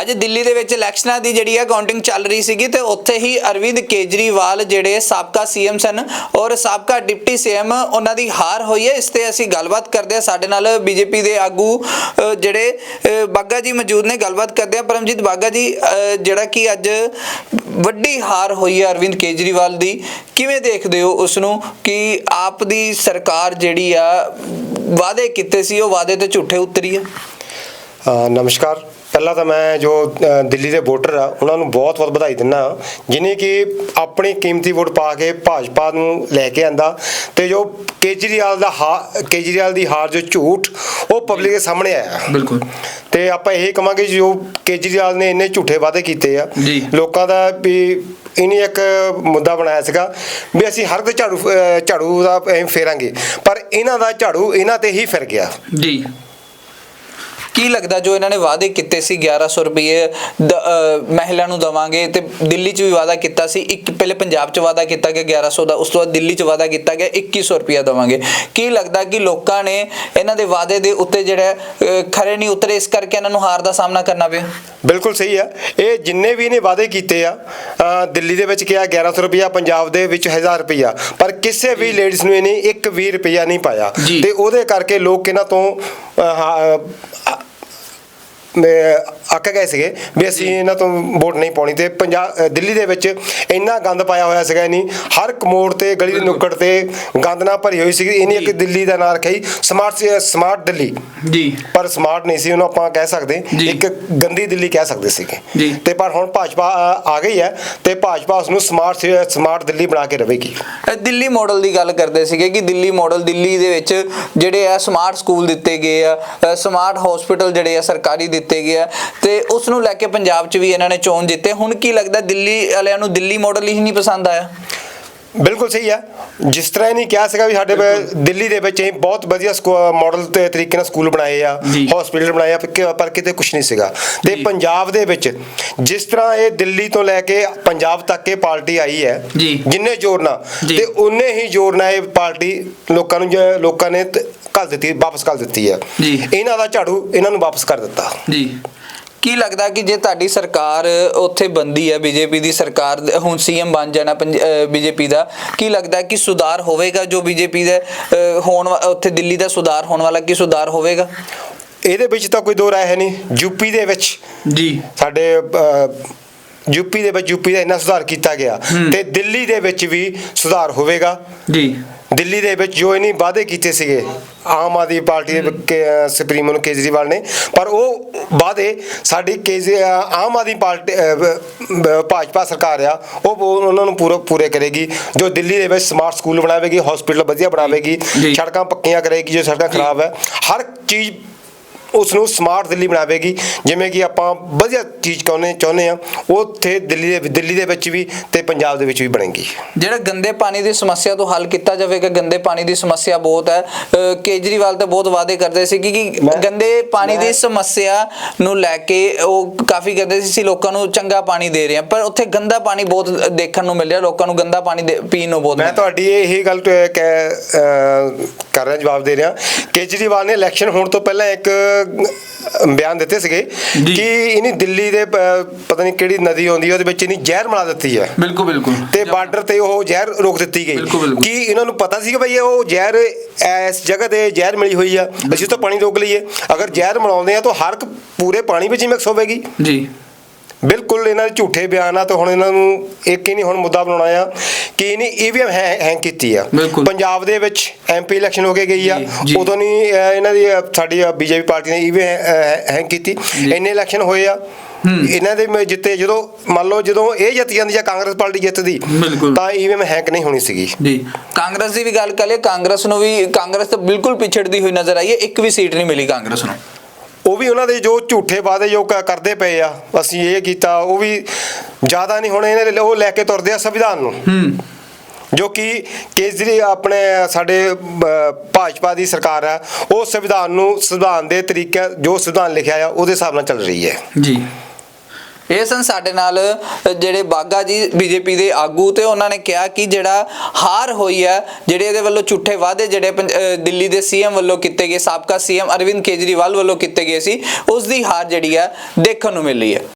ਅੱਜ ਦਿੱਲੀ ਦੇ ਵਿੱਚ ਇਲੈਕਸ਼ਨਾਂ ਦੀ ਜਿਹੜੀ ਹੈ ਕਾਊਂਟਿੰਗ ਚੱਲ ਰਹੀ ਸੀਗੀ ਤੇ ਉੱਥੇ ਹੀ ਅਰਵਿੰਦ ਕੇਜਰੀਵਾਲ ਜਿਹੜੇ ਸਾਬਕਾ ਸੀਐਮ ਸਨ ਔਰ ਸਾਬਕਾ ਡਿਪਟੀ ਸੀਐਮ ਉਹਨਾਂ ਦੀ ਹਾਰ ਹੋਈ ਹੈ। ਇਸ ਤੇ ਅਸੀਂ ਗੱਲਬਾਤ ਕਰਦੇ ਹਾਂ। ਸਾਡੇ ਨਾਲ ਬੀਜੇਪੀ ਦੇ ਆਗੂ ਜਿਹੜੇ ਬਾਗਾ ਜੀ ਮੌਜੂਦ ਨੇ। ਗੱਲਬਾਤ ਕਰਦੇ ਹਾਂ। ਪਰਮਜੀਤ ਬਾਗਾ ਜੀ ਜਿਹੜਾ ਕਿ ਅੱਜ ਵੱਡੀ ਹਾਰ ਹੋਈ ਹੈ ਅਰਵਿੰਦ ਕੇਜਰੀਵਾਲ ਦੀ। ਕਿਵੇਂ ਦੇਖਦੇ ਹੋ ਉਸ ਨੂੰ ਕਿ ਆਪ ਦੀ ਸਰਕਾਰ ਜਿਹੜੀ ਆ, ਵਾਅਦੇ ਕੀਤੇ ਸੀ, ਉਹ ਵਾਅਦੇ ਤੇ ਝੂਠੇ ਉਤਰੀ ਆ ਨਮਸਕਾਰ। ਪਹਿਲਾਂ ਤਾਂ ਮੈਂ ਜੋ ਦਿੱਲੀ ਦੇ ਵੋਟਰ ਆ ਉਹਨਾਂ ਨੂੰ ਬਹੁਤ ਬਹੁਤ ਵਧਾਈ ਦਿੰਦਾ ਜਿਨੇ ਕਿ ਆਪਣੀ ਕੀਮਤੀ ਵੋਟ ਪਾ ਕੇ ਭਾਜਪਾ ਨੂੰ ਲੈ ਕੇ ਆਂਦਾ ਤੇ ਜੋ ਕੇਜਰੀਵਾਲ ਦਾ ਕੇਜਰੀਵਾਲ ਦੀ ਹਾਰ ਜੋ ਝੂਠ ਉਹ ਪਬਲਿਕ ਦੇ ਸਾਹਮਣੇ ਆਇਆ। ਬਿਲਕੁਲ। ਤੇ ਆਪਾਂ ਇਹ ਕਹਾਂਗੇ ਜੋ ਕੇਜਰੀਵਾਲ ਨੇ ਇੰਨੇ ਝੂਠੇ ਵਾਅਦੇ ਕੀਤੇ ਆ। ਲੋਕਾਂ ਦਾ ਵੀ ਇਹਨੇ ਇੱਕ ਮੁੱਦਾ ਬਣਾਇਆ ਸੀਗਾ ਵੀ ਅਸੀਂ ਹਰ ਦੇ ਝਾੜੂ ਝਾੜੂ ਦਾ ਐਂ ਫੇਰਾਂਗੇ ਪਰ ਇਹਨਾਂ ਦਾ ਝਾੜੂ ਇਹਨਾਂ ਤੇ ਹੀ ਫਿਰ ਗਿਆ। ਜੀ। ਕੀ ਲੱਗਦਾ ਜੋ ਇਹਨਾਂ ਨੇ ਵਾਅਦੇ ਕੀਤੇ ਸੀ 1100 ਰੁਪਏ ਮਹਿਲਾ ਨੂੰ ਦਵਾਂਗੇ ਤੇ ਦਿੱਲੀ 'ਚ ਵੀ ਵਾਅਦਾ ਕੀਤਾ ਸੀ ਇੱਕ ਪਹਿਲੇ ਪੰਜਾਬ 'ਚ ਵਾਅਦਾ ਕੀਤਾ ਗਿਆ 1100 ਦਾ ਉਸ ਤੋਂ ਬਾਅਦ ਦਿੱਲੀ 'ਚ ਵਾਅਦਾ ਕੀਤਾ ਗਿਆ 2100 ਰੁਪਏ ਦਵਾਂਗੇ। ਕੀ ਲੱਗਦਾ ਕਿ ਲੋਕਾਂ ਨੇ ਇਹਨਾਂ ਦੇ ਵਾਅਦੇ ਦੇ ਉੱਤੇ ਜਿਹੜਾ ਖਰੇ ਨਹੀਂ ਉਤਰੇ ਇਸ ਕਰਕੇ ਇਹਨਾਂ ਨੂੰ ਹਾਰ ਦਾ ਸਾਹਮਣਾ ਕਰਨਾ ਪਿਆ? ਬਿਲਕੁਲ ਸਹੀ ਆ। ਇਹ ਜਿੰਨੇ ਵੀ ਇਹਨੇ ਵਾਅਦੇ ਕੀਤੇ ਆ ਦਿੱਲੀ ਦੇ ਵਿੱਚ ਕਿਹਾ 1100 ਰੁਪਇਆ ਪੰਜਾਬ ਦੇ ਵਿੱਚ 1000 ਰੁਪਇਆ ਪਰ ਕਿਸੇ ਵੀ ਲੇਡੀਜ਼ ਨੂੰ ਇਹਨੇ ਇੱਕ ਵੀ ਰੁਪਇਆ ਨਹੀਂ ਪਾਇਆ। ਤੇ ਉਹਦੇ ਕਰਕੇ ਲੋਕ ਇਹਨਾਂ ਤੋਂ ਅੱਕ ਗਏ ਸੀਗੇ ਵੀ ਅਸੀਂ ਇਹਨਾਂ ਤੋਂ ਵੋਟ ਨਹੀਂ ਪਾਉਣੀ ਤੇ ਪੰਜਾਬ ਦਿੱਲੀ ਦੇ ਵਿੱਚ ਇੰਨਾ ਗੰਦ ਪਾਇਆ ਹੋਇਆ ਸੀਗਾ ਨਹੀਂ ਹਰ ਇੱਕ ਮੋੜ ਤੇ ਗਲੀ ਦੇ ਨੁੱਕੜ ਤੇ ਗੰਦ ਨਾਲ ਭਰੀ ਹੋਈ ਸੀਗੀ ਇਹਨੇ ਇੱਕ ਦਿੱਲੀ ਦਾ ਨਾਂ ਰੱਖਿਆ ਸਮਾਰਟ ਸਮਾਰਟ ਦਿੱਲੀ। ਜੀ। ਪਰ ਸਮਾਰਟ ਨਹੀਂ ਸੀ ਉਹਨੂੰ ਆਪਾਂ ਕਹਿ ਸਕਦੇ। ਇੱਕ ਗੰਦੀ ਦਿੱਲੀ ਕਹਿ ਸਕਦੇ ਸੀਗੇ। ਤੇ ਪਰ ਹੁਣ ਭਾਜਪਾ ਆ ਗਈ ਹੈ ਤੇ ਭਾਜਪਾ ਉਸ ਨੂੰ ਸਮਾਰਟ ਸਮਾਰਟ ਦਿੱਲੀ ਬਣਾ ਕੇ ਰਵੇਗੀ ਦਿੱਲੀ ਮਾਡਲ ਦੀ ਗੱਲ ਕਰਦੇ ਸੀਗੇ ਕਿ ਦਿੱਲੀ ਮਾਡਲ ਦਿੱਲੀ ਦੇ ਵਿੱਚ ਜਿਹੜੇ ਆ ਸਮਾਰਟ ਸਕੂਲ ਦਿੱਤੇ ਗਏ ਆ ਸਮਾਰਟ ਹਸਪੀਟਲ ਜਿਹੜੇ ਆ ਸਰਕਾਰੀ ਦਿੱਤੇ ਗਏ ਆ ਤੇ ਉਸ ਨੂੰ ਲੈ ਕੇ ਪੰਜਾਬ 'ਚ ਵੀ ਇਹਨਾਂ ਨੇ ਚੋਣ ਜਿੱਤੇ। ਹੁਣ ਕੀ ਲੱਗਦਾ, ਦਿੱਲੀ ਵਾਲਿਆਂ ਨੂੰ ਦਿੱਲੀ ਮਾਡਲ ਹੀ ਨਹੀਂ ਪਸੰਦ ਆਇਆ? ਬਿਲਕੁਲ ਸਹੀ ਹੈ ਜਿਸ ਤਰ੍ਹਾਂ ਇਹਨੇ ਕਿਹਾ ਸੀਗਾ ਵੀ ਸਾਡੇ ਦਿੱਲੀ ਦੇ ਵਿੱਚ ਅਸੀਂ ਬਹੁਤ ਵਧੀਆ ਮਾਡਲ ਤੇ ਤਰੀਕੇ ਨਾਲ ਸਕੂਲ ਬਣਾਏ ਆ ਜੀ। ਹਸਪੀਟਲ ਬਣਾਏ ਆ ਪਰ ਕਿ- ਪਰ ਕਿਤੇ ਕੁਝ ਨਹੀਂ ਸੀਗਾ ਤੇ ਜੀ। ਪੰਜਾਬ ਦੇ ਵਿੱਚ ਜਿਸ ਤਰ੍ਹਾਂ ਇਹ ਦਿੱਲੀ ਤੋਂ ਲੈ ਕੇ ਪੰਜਾਬ ਤੱਕ ਇਹ ਪਾਰਟੀ ਆਈ ਹੈ ਜੀ। ਜਿੰਨੇ ਜ਼ੋਰ ਨਾਲ ਜੀ। ਤੇ ਉਨੇ ਹੀ ਜ਼ੋਰ ਨਾਲ ਇਹ ਪਾਰਟੀ ਲੋਕਾਂ ਨੂੰ ਜ- ਲੋਕਾਂ ਨੇ ਤ- ਘੱਲ ਦਿੱਤੀ ਵਾਪਸ ਘੱਲ ਦਿੱਤੀ ਹੈ ਜੀ। ਇਹਨਾਂ ਦਾ ਝਾੜੂ ਇਹਨਾਂ ਨੂੰ ਵਾਪਸ ਕਰ ਦਿੱਤਾ ਜੀ ਕੀ ਲੱਗਦਾ ਕਿ ਜੇ ਤੁਹਾਡੀ ਸਰਕਾਰ ਉੱਥੇ ਬੰਦੀ ਹੈ ਬੀਜੇਪੀ ਦੀ ਸਰਕਾਰ ਹੁਣ ਸੀਐਮ ਬਣ ਜਾਣਾ ਬੀਜੇਪੀ ਦਾ ਕੀ ਲੱਗਦਾ ਕਿ ਸੁਧਾਰ ਹੋਵੇਗਾ ਜੋ ਬੀਜੇਪੀ ਦੇ ਹੋਣ ਉੱਥੇ ਦਿੱਲੀ ਦਾ ਸੁਧਾਰ ਹੋਣ ਵਾਲਾ ਕੀ ਸੁਧਾਰ ਹੋਵੇਗਾ? ਇਹਦੇ ਵਿੱਚ ਤਾਂ ਕੋਈ ਦੋ ਰਾਏ ਹੈ ਨਹੀਂ ਯੂਪੀ ਦੇ ਵਿੱਚ। ਜੀ। ਸਾਡੇ ਯੂਪੀ ਦੇ ਵਿੱਚ ਯੂਪੀ ਦਾ ਇੰਨਾ ਸੁਧਾਰ ਕੀਤਾ ਗਿਆ ਤੇ ਦਿੱਲੀ ਦੇ ਵਿੱਚ ਵੀ ਸੁਧਾਰ ਹੋਵੇਗਾ। ਜੀ। ਦਿੱਲੀ ਦੇ ਵਿੱਚ ਜੋ ਇਹਨੀ ਵਾਅਦੇ ਕੀਤੇ ਸੀਗੇ ਆਮ ਆਦਮੀ ਪਾਰਟੀ ਦੇ ਸੁਪਰੀਮੋ ਨੂੰ ਕੇਜਰੀਵਾਲ ਨੇ ਪਰ ਉਹ ਵਾਅਦੇ ਸਾਡੀ ਕੇਜਰੀ ਆਮ ਆਦਮੀ ਪਾਰਟੀ ਭਾਜਪਾ ਸਰਕਾਰ ਆ ਉਹ ਉਹ ਉਹਨਾਂ ਨੂੰ ਪੂਰਾ ਪੂਰੇ ਕਰੇਗੀ ਜੋ ਦਿੱਲੀ ਦੇ ਵਿੱਚ ਸਮਾਰਟ ਸਕੂਲ ਬਣਾਵੇਗੀ ਹਸਪੀਟਲ ਵਧੀਆ ਬਣਾਵੇਗੀ। ਸੜਕਾਂ ਪੱਕੀਆਂ ਕਰੇਗੀ ਜੋ ਸੜਕਾਂ ਖਰਾਬ ਹੈ ਹਰ ਚੀਜ਼ ਉਸ ਨੂੰ ਸਮਾਰਟ ਦਿੱਲੀ ਬਣਾਵੇਗੀ। ਜਿਵੇਂ ਕਿ ਆਪਾਂ ਵਧੀਆ ਚੀਜ਼ ਚਾਹੁੰਦੇ ਚਾਹੁੰਦੇ ਆ ਉੱਥੇ ਦਿੱਲੀ ਦੇ ਦਿੱਲੀ ਦੇ ਵਿੱਚ ਵੀ ਤੇ ਪੰਜਾਬ ਦੇ ਵਿੱਚ ਵੀ ਬਣੇਗੀ। ਜਿਹੜਾ ਗੰਦੇ ਪਾਣੀ ਦੀ ਸਮੱਸਿਆ ਤੋਂ ਹੱਲ ਕੀਤਾ ਜਾਵੇਗਾ ਗੰਦੇ ਪਾਣੀ ਦੀ ਸਮੱਸਿਆ ਬਹੁਤ ਹੈ। ਕੇਜਰੀਵਾਲ ਤਾਂ ਬਹੁਤ ਵਾਅਦੇ ਕਰਦੇ ਸੀ ਕਿ ਗੰਦੇ ਪਾਣੀ ਦੀ ਸਮੱਸਿਆ ਨੂੰ ਲੈ ਕੇ ਉਹ ਕਾਫੀ ਕਹਿੰਦੇ ਸੀ ਲੋਕਾਂ ਨੂੰ ਚੰਗਾ ਪਾਣੀ ਦੇ ਰਹੇ ਹਾਂ ਪਰ ਉੱਥੇ ਗੰਦਾ ਪਾਣੀ ਬਹੁਤ ਦੇਖਣ ਨੂੰ ਮਿਲ ਰਿਹਾ ਲੋਕਾਂ ਨੂੰ ਗੰਦਾ ਪਾਣੀ ਪੀਣ ਨੂੰ ਬਹੁਤ ਮੈਂ। ਤੁਹਾਡੀ ਇਹ ਗੱਲ ਕਰ ਰਿਹਾ ਜਵਾਬ ਦੇ ਰਿਹਾ। ਕੇਜਰੀਵਾਲ ਨੇ ਇਲੈਕਸ਼ਨ ਹੋਣ ਤੋਂ ਪਹਿਲਾਂ ਇੱਕ ਬਿਆਨ ਦਿੱਤੇ ਸੀਗੇ। ਕਿ ਇਹਨੀ ਦਿੱਲੀ ਦੇ ਪਤਾ ਨਹੀਂ ਕਿਹੜੀ ਨਦੀ ਆਉਂਦੀ ਉਹਦੇ ਵਿੱਚ ਇਹਨੀ ਜ਼ਹਿਰ ਮਿਲਾ ਦਿੱਤੀ ਹੈ ਬਿਲਕੁਲ ਬਿਲਕੁਲ। ਤੇ ਬਾਰਡਰ ਤੇ ਉਹ ਜ਼ਹਿਰ ਰੋਕ ਦਿੱਤੀ ਗਈ। ਕੀ ਇਹਨਾਂ ਨੂੰ ਪਤਾ ਸੀ ਕਿ ਭਈ ਉਹ ਜ਼ਹਿਰ ਇਸ ਜਗ੍ਹਾ ਤੇ ਜ਼ਹਿਰ ਮਿਲੀ ਹੋਈ ਆ? ਅਸੀਂ ਤਾਂ ਪਾਣੀ ਰੋਕ ਲਈਏ। ਅਗਰ ਜ਼ਹਿਰ ਮਿਲਾਉਂਦੇ ਆ ਤਾਂ ਹਰ ਪੂਰੇ ਪਾਣੀ ਵਿੱਚ ਹੀ ਮਿਕਸ ਹੋਵੇਗੀ। ਜੀ। ਬਿਲਕੁਲ ਇਹਨਾਂ ਦੇ ਝੂਠੇ ਬਿਆਨ ਆ ਤੇ ਹੁਣ ਇਹਨਾਂ ਨੂੰ ਇੱਕ ਹੀ ਨਹੀਂ ਹੁਣ ਮੁੱਦਾ ਬਣਾਉਣਾ ਆ। ਕਿ ਇਹਨੇ ਈਵੀਐਮ ਹੈਂਗ ਕੀਤੀ ਆ। ਪੰਜਾਬ ਦੇ ਵਿੱਚ ਐਮਪੀ ਇਲੈਕਸ਼ਨ ਹੋ ਕੇ ਗਈ ਆ। ਉਦੋਂ ਨਹੀਂ ਇਹਨਾਂ ਦੀ ਸਾਡੀ ਬੀਜੇਪੀ ਪਾਰਟੀ ਨੇ ਈਵੀਐਮ ਹੈਂਗ ਕੀਤੀ। ਇੰਨੇ ਇਲੈਕਸ਼ਨ ਹੋਏ ਆ ਇਹਨਾਂ ਦੇ ਮ- ਜਿੱਤੇ ਜਦੋਂ ਮੰਨ ਲਓ ਜਦੋਂ ਇਹ ਜਿੱਤ ਜਾਂਦੀ ਜਾਂ ਕਾਂਗਰਸ ਪਾਰਟੀ ਜਿੱਤਦੀ। ਤਾਂ ਈਵੀਐਮ ਹੈਂਗ ਨਹੀਂ ਹੋਣੀ ਸੀਗੀ ਜੀ ਕਾਂਗਰਸ ਦੀ ਵੀ ਗੱਲ ਕਰੀਏ ਕਾਂਗਰਸ ਨੂੰ ਵੀ ਕਾਂਗਰਸ ਤਾਂ ਬਿਲਕੁਲ ਪਿਛੜਦੀ ਹੋਈ ਨਜ਼ਰ ਆਈ ਹੈ ਇੱਕ ਵੀ ਸੀਟ ਨਹੀਂ ਮਿਲੀ ਕਾਂਗਰਸ ਨੂੰ ਉਹ ਵੀ ਉਹਨਾਂ ਦੇ ਜੋ ਝੂਠੇ ਵਾਅਦੇ ਜੋ ਕਰਦੇ ਪਏ ਆ ਅਸੀਂ ਇਹ ਕੀਤਾ ਉਹ ਵੀ ਜ਼ਿਆਦਾ ਨਹੀਂ ਹੁਣ ਇਹਨੇ ਉਹ ਲੈ ਕੇ ਤੁਰਦੇ ਆ ਸੰਵਿਧਾਨ ਨੂੰ। ਹੂੰ। ਜੋ ਕਿ ਕੇਜਰੀ ਆਪਣੇ ਸਾਡੇ ਭਾਜਪਾ ਦੀ ਸਰਕਾਰ ਹੈ ਉਹ ਸੰਵਿਧਾਨ ਨੂੰ ਸੰਵਿਧਾਨ ਦੇ ਤਰੀਕੇ ਜੋ ਸੰਵਿਧਾਨ ਲਿਖਿਆ ਆ ਉਹਦੇ ਹਿਸਾਬ ਨਾਲ ਚੱਲ ਰਹੀ ਹੈ। ਜੀ। ਇਹ ਸਨ ਸਾਡੇ ਨਾਲ ਜਿਹੜੇ ਬਾਗਾ ਜੀ ਬੀਜੇਪੀ ਦੇ ਆਗੂ ਤੇ ਉਹਨਾਂ ਨੇ ਕਿਹਾ ਕਿ ਜਿਹੜਾ ਹਾਰ ਹੋਈ ਹੈ ਜਿਹੜੇ ਇਹਦੇ ਵੱਲੋਂ ਝੂਠੇ ਵਾਅਦੇ ਜਿਹੜੇ ਦਿੱਲੀ ਦੇ ਸੀਐਮ ਵੱਲੋਂ ਕੀਤੇ ਗਏ ਸਾਬਕਾ ਸੀਐਮ ਅਰਵਿੰਦ ਕੇਜਰੀਵਾਲ ਵੱਲੋਂ ਕੀਤੇ ਗਏ ਸੀ ਉਸ ਦੀ ਹਾਰ ਜਿਹੜੀ ਹੈ ਦੇਖਣ ਨੂੰ ਮਿਲ ਰਹੀ ਹੈ।